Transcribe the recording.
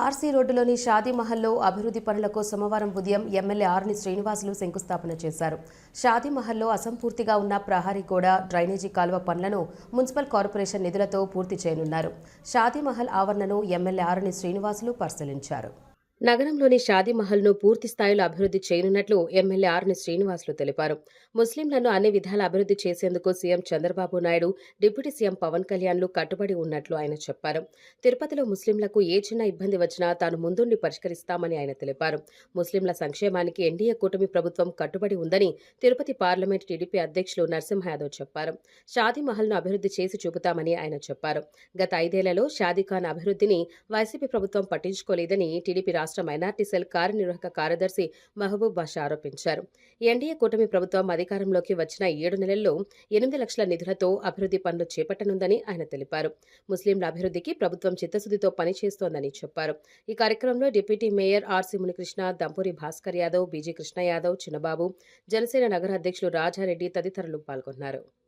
RC రోడ్డులోని షాదీ మహల్లో అభివృద్ధి పనులకు సోమవారం ఉదయం ఎమ్మెల్యే ఆర్ని శ్రీనివాసులు శంకుస్థాపన చేశారు. షాదీ మహల్లో అసంపూర్తిగా ఉన్న ప్రహారీ గోడ డ్రైనేజీ కాలువ పనులను మున్సిపల్ కార్పొరేషన్ నిధులతో పూర్తి చేయనున్నారు. షాదీ మహల్ ఆవరణను ఎమ్మెల్యే ఆర్ని శ్రీనివాసులు పరిశీలించారు. నగరంలోని షాదీమహల్ను పూర్తి స్థాయిలో అభివృద్ధి చేయనున్నట్లు ఎమ్మెల్యే ఆర్ని శ్రీనివాసులు తెలిపారు. ముస్లింలను అన్ని విధాల అభివృద్ధి చేసేందుకు CM Chandrababu Naidu deputy CM Pawan కళ్యాణ్లు కట్టుబడి ఉన్నట్లు ఆయన చెప్పారు. తిరుపతిలో ముస్లింలకు ఏ చిన్న ఇబ్బంది వచ్చినా తాను ముందుండి పరిష్కరిస్తామని ఆయన తెలిపారు. ముస్లింల సంక్షేమానికి ఎన్డీఏ కూటమి ప్రభుత్వం కట్టుబడి ఉందని తిరుపతి పార్లమెంట్ టీడీపీ అధ్యక్షులు నరసింహ యాదవ్ చెప్పారు. షాదీమహల్ను అభివృద్ధి చేసి చూపుతామని ఆయన చెప్పారు. గత ఐదేళ్ళలో షాదీ ఖాన్ అభివృద్ధిని వైసీపీ ప్రభుత్వం పట్టించుకోలేదని టీడీపీ రాష్ట్ర మైనార్టీ సెల్ కార్యనిర్వాహక కార్యదర్శి మహబూబ్ బాషా ఆరోపించారు. ఎన్డీఏ కూటమి ప్రభుత్వం అధికారంలోకి వచ్చిన ఏడు నెలల్లో ఎనిమిది లక్షల నిధులతో అభివృద్ధి పనులు చేపట్టనుందని ఆయన తెలిపారు. ముస్లింల అభివృద్ధికి ప్రభుత్వం చిత్తశుద్ధితో పనిచేస్తోందని చెప్పారు. ఈ కార్యక్రమంలో deputy mayor R C Munikrishna Dampuri Bhaskar Yadav B G Krishna Yadav Chinnababu Janasena నగర అధ్యక్షులు రాజారెడ్డి తదితరులు పాల్గొన్నారు.